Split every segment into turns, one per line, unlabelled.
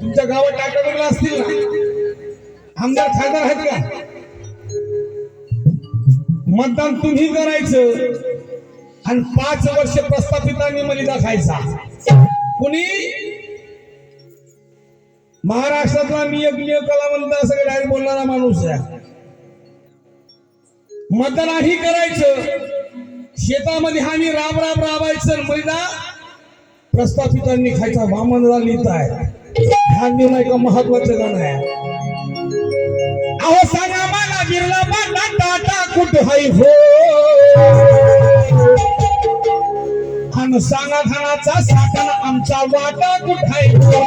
तुमच्या गावात टाटा असतील? आमदार खासदार आहेत का? मतदान तुम्ही करायचं आणि पाच वर्ष प्रस्थापितांनी मलिदा खायचा कुणी? महाराष्ट्रातला मी एक कलावंत सगळे डायरेक्ट बोलणारा माणूस आहे. मतदानही करायचं. शेतामध्ये आम्ही राब राब राबायचं मलिदा प्रस्थापितांनी खायचा वामनला लिहित आहे ध्यान देऊ नाही का महत्वाचं गाणं आहे. अहो सांगा मला बिर्ला बाला टाटा कुठ हाय हो? आणि सांगा धनाचा आमचा वाटा कुठ हाय हो?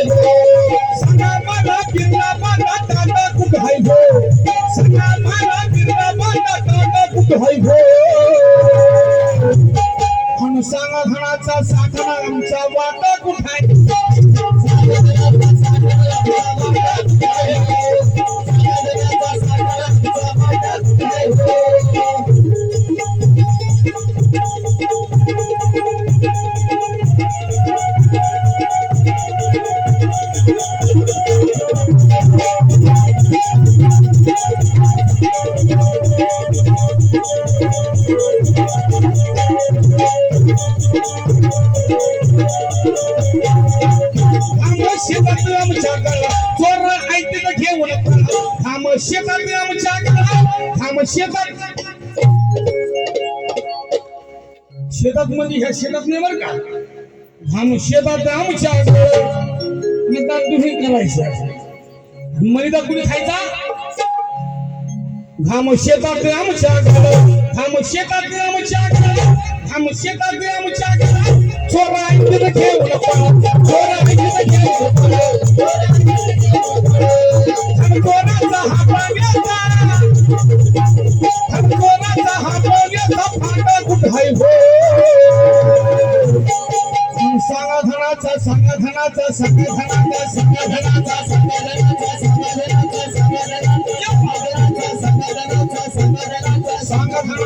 सांगा मला टाटा हाय हो? सांगा मला टाटा हाय हो? सांगा घणाचा साखणा आमचा वाटा कुठाय थांब शेतात. शेतात म्हणजे ह्या शेतात नाही बरं का? थांब शेतात आमच्या निदान तुम्ही करायचं. मलिदा कुणी खायचा? घाम शेतात आमच्या गळा शेतात आमच्या गळा शेतात आमच्या गळा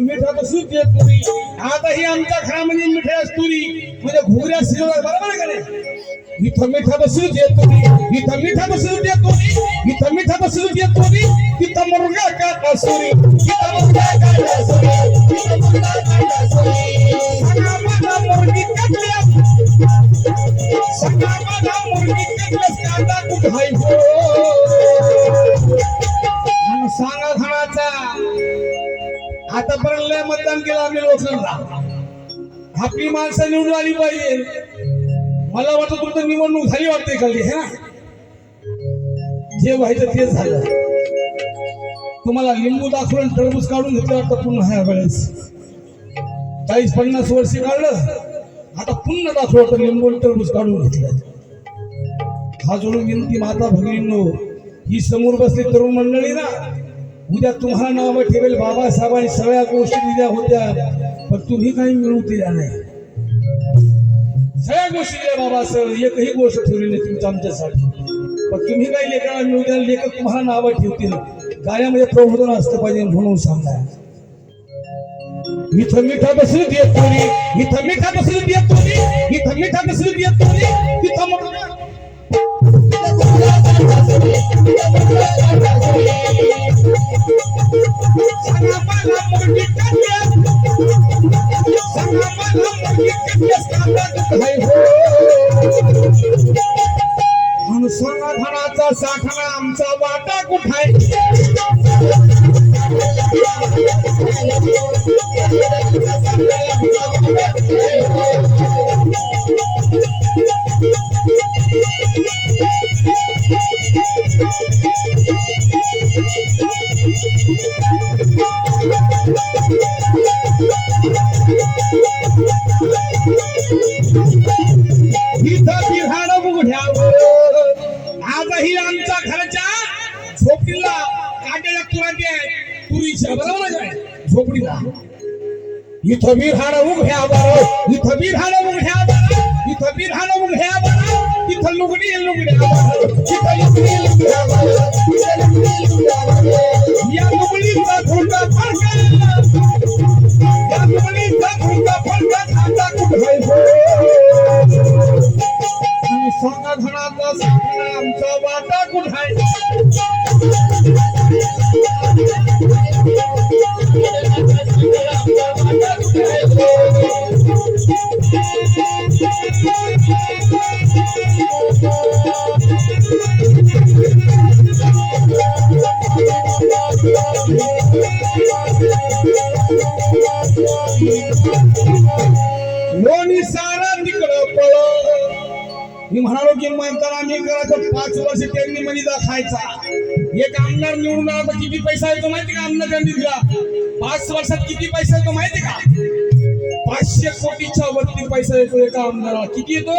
मिठा कसूच देत तुम्ही आता ही आमचा खा म्हणजे मिठा असतुरी म्हणजे घुगऱ्या शिजवला बरोबर करे इथं मिठा बसूच येत तुम्ही इथं मिठा बसूच येत तुम्ही इथं मिठा बसूच येत तुम्ही इथं मुर्गा का पासुरी इथं मुर्गा का पासुरी इथं मुर्गा का पासुरी सगळा माझा मुर्गी कटल्यास सगळा माझा मुर्गी कटल्यास कांदा कुठाय हो आतापर्यंत लय मतदान केलं आपल्या लोकांना आपली माणसं निवडून आली पाहिजे. मला वाटतं तुमचं निवडणूक झाली वाटते खाली हे ना? जे व्हायचं तेच झालं. तुम्हाला लिंबू दाखवून टरबूज काढून घेतलं वाटतं पुन्हा ह्या वेळेस. चाळीस पन्नास वर्ष काढलं. आता पुन्हा दाखवलं तर लिंबू आणि टरबूज काढून घेतलं. हा जोडून विनंती माता भगिनींनो ही समोर बसली तरुण मंडळी ना उद्या तुम्हाला नाव ठेवेल बाबासाहेबांनी सगळ्या गोष्टी दिल्या होत्या पण तुम्ही काही मिळवून दिल्या नाही. सगळ्या गोष्टी दिल्या बाबासाहेब एकही गोष्ट ठेवली नाही तुमच्या आमच्यासाठी. पण तुम्ही काही लेखनाला मिळू द्या लेखक तुम्हाला नावं ठेवतील. गाण्यामध्ये प्रबोधन असतं पाहिजे म्हणून सांगा. इथं मिठा बसली देत कोणी इथं मिठा बसली देत कोणी इथं मिठा बसली देत कोणी तिथं धनाचा साखरा आमचा वाटा कुठं आजही आमच्या घराच्या झोपडीला काट्याच्या तुरांती आहे तुरीच्या बरोबर झोपडीला. इथं बिरहाड उघड्या बरो इथं बिरहाड उघड्या बरो इथं बिरहाड उघड्या बरो తల్లుగుడి ఎల్లుగుడి చితలుగుడి ఎల్లుగుడి చితలుగుడి ఎల్లుగుడి యాలుగుడి తలుగుడి పర్కల యాలుగుడి తలుగుడి Thank you. लोणी सारा तिकडं पळ मी म्हणालो की म्हणताना मी करायचं. पाच वर्ष त्यांनी मनीदा खायचा एक आमदार निवडून आला तर किती पैसा येतो माहिती का? आमदार त्यांनी दिला पाच वर्षात किती पैसा येतो माहिती का? पाचशे कोटीच्या वरती पैसा येतो एका आमदाराला. किती येतो?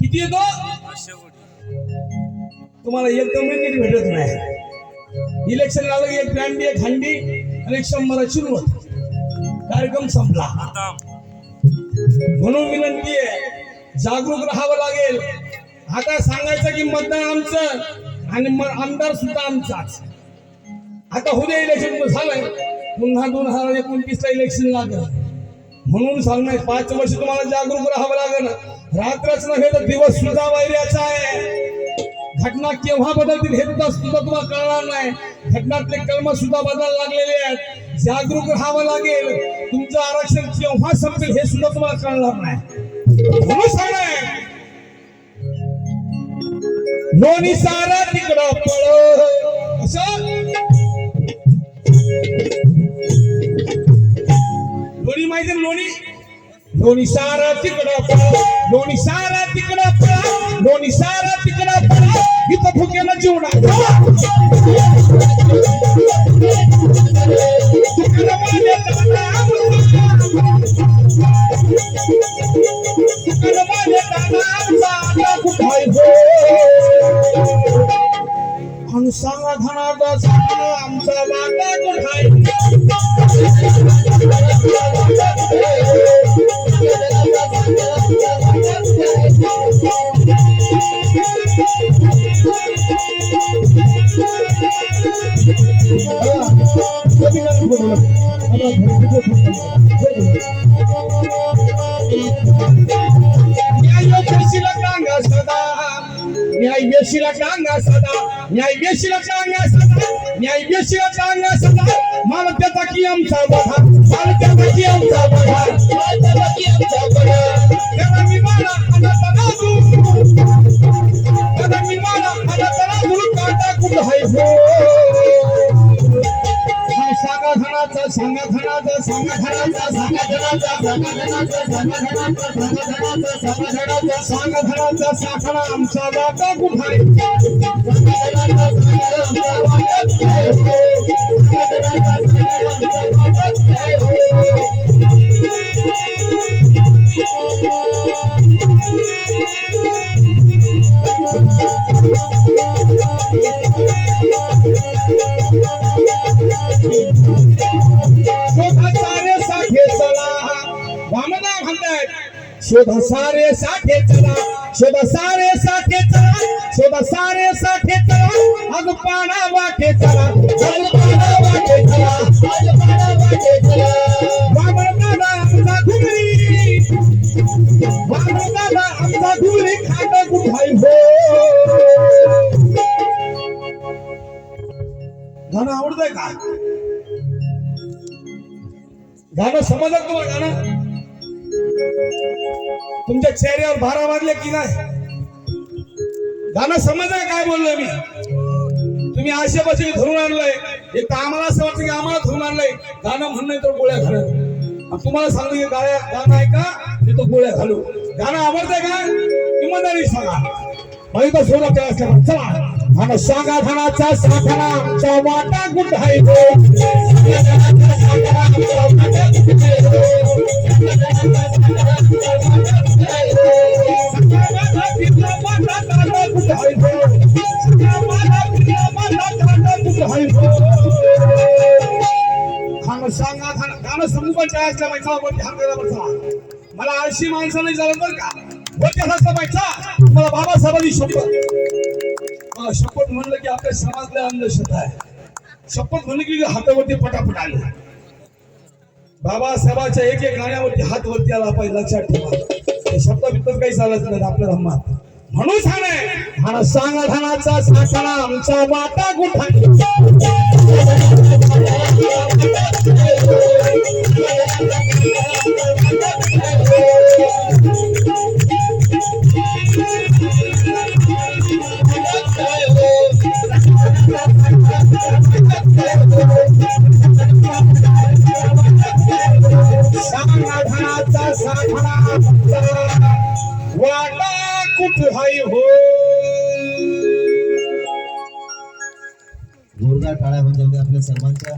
किती येतो? तुम्हाला एकदम नीट भेटत नाही. इलेक्शन लागलं की एक बँडी एक हंडी आणि एक शंभराची नोट कार्यक्रम संपला.
आता
म्हणून विनंती आहे जागरूक राहावं लागेल. आता सांगायचं की मतदान आमचं आणि आमदार सुद्धा आमचाच. आता उद्या इलेक्शन झालंय. पुन्हा दोन हजार एकोणतीस ला इलेक्शन लागलं. म्हणून सांगणार पाच वर्ष तुम्हाला जागरूक राहावं लागेल. रात्रच नव्हे तर दिवस सुद्धा वैर्याचा आहे. घटना केव्हा बदलतील हे सुद्धा सुद्धा तुम्हाला कळणार नाही. घटनातले कलम सुद्धा बदलायला लागलेले आहेत. जागरूक राहावं लागेल. तुमचं आरक्षण केव्हा संपेल हे सुद्धा तुम्हाला कळणार नाही. म्हणून सांगणार लोणी सारा तिकडं पळ असं? लोणी माहिती लोणी? लोणी सारा तिकडं पळ लोणी सारा तिकडं पळ. लोणी सारा तिकडं কেন জীবনা हंसा घना दस आमचा वाटा कुठाई आहे न्याय सदा. न्याय वेशीला सदा. न्याय वेशीला सदा. मला त्याचा की आमचा बघा मला त्याचा की आमचा बघा मला की आमचा बघा त्याला मी मला त्याला मी मला काटा कुठं हो संघटनाचा संघटनाचा संघटनाचा संघटनाचा संघटनाचा संघटनाचा संघटनाचा संघटनाचा संघटनाचा साखळा आमचा वाटा कुठे? सांगा आमचा वाटा कुठाय म्हणतायत सारे साठे चला शोधा सारे साठे चला शोधा सारे साठे चला अग पाणा वाटे चला अग पाणा वाटे चला अग पाणा वाटे चला. दादा आमचा दादा आमचा खाटा हो. गाणं आवडतंय का? गाणं समजत तुम्हाला गाणं? तुमच्या चेहऱ्यावर भारा वाजले की नाही? गाणं आहे काय बोललोय मी? तुम्ही आशेपाशी धरून आणलंय. एक तर आम्हाला असं वाटतं की आम्हाला धरून आणलंय. गाणं म्हणणं तर गोळ्या घालत तुम्हाला सांगतो की गाळ्या गाणं आहे का? मी तो गोळ्या घालू गाणं आवडतंय का? इमानदारी सांगा. माहिती शोधा त्या असल्या चला. आणि सांगा धनाचा साखरा आमचा वाटा कुठ आहे हो सांगा खाणं खाणं समूपन करायचं हात मला आळशी माणसं नाही झालं बरं का. वरती हात मला बाबासाहेबांनी शपथ. शपथ म्हणलं की आपल्या समाजला अंधश्रद्धा आहे. शपथ म्हणलं की हातावरती पटापट आले. बाबासाहेबाच्या एक एक गाण्यावरती हात वरती आला पाहिजे लक्षात ठेवा. हे शब्द बिब्द काही चालत नाही आपल्या धर्मात. म्हणून सांगणे. हा सांगा धनाचा आमचा वाटा गुठा. वाटा कुठ हाय हो.
जोरदार टाळ्या म्हणजे आपल्या सर्वांच्या.